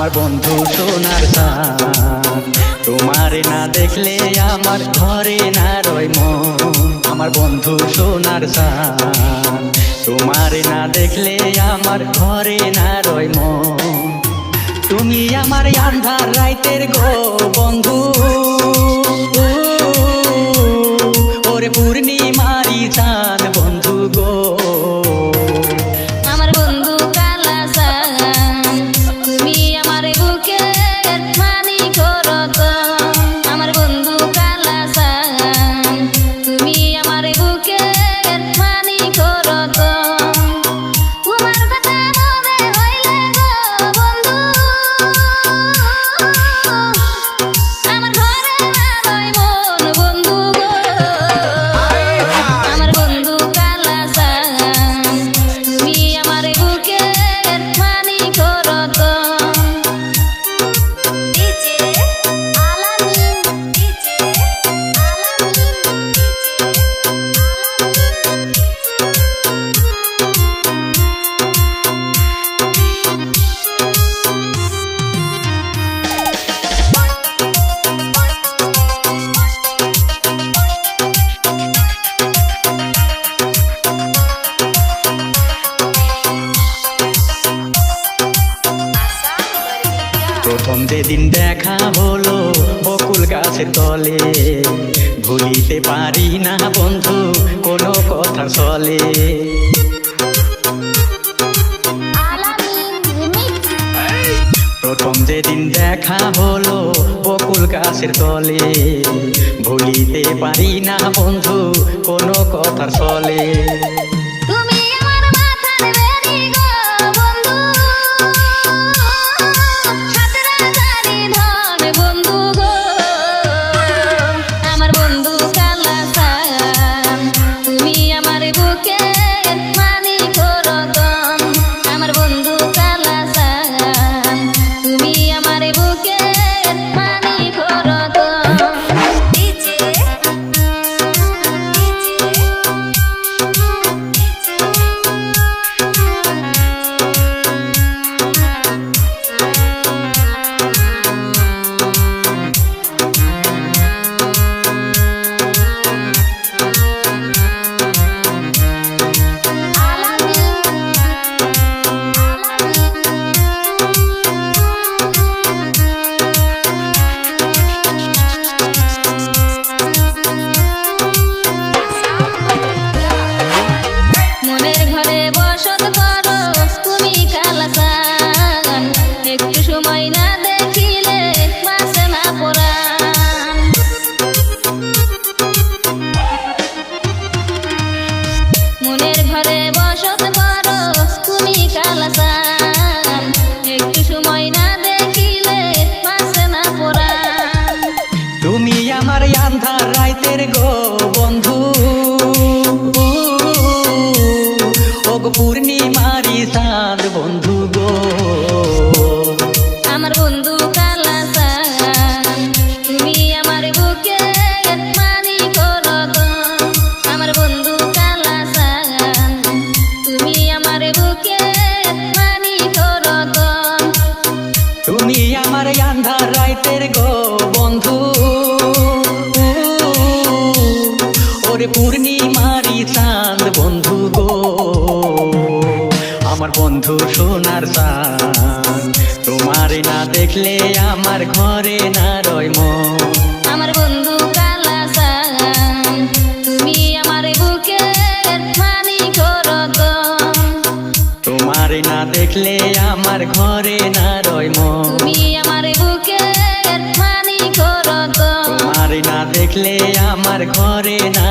আমার বন্ধু সোনার সান তোমার না দেখলে আমার ঘরে না রয় মন। আমার বন্ধু সোনার সান তোমার না দেখলে আমার ঘরে না রয় মন। তুমি আমার আন্ধার রাইতের গো বন্ধু। ওরে পূর্ণিমারি চাঁদ বন্ধু। যেদিন দেখা হলো বকুল গাছের তলে, ভুলিতে পারি না বন্ধু কোনো কথা চলে প্রথম যেদিন দেখা হলো বকুল গাছের তলে, ভুলিতে পারি না বন্ধু কোনো কথা চলে ঘরে বসত সোনার চাঁদ তোমার না দেখলে আমার ঘরে না রয় মন। আমার বন্ধু তোমার না দেখলে আমার ঘরে না রয় মন। তুমি আমার বুকে মানি করত তোমার না দেখলে আমার ঘরে না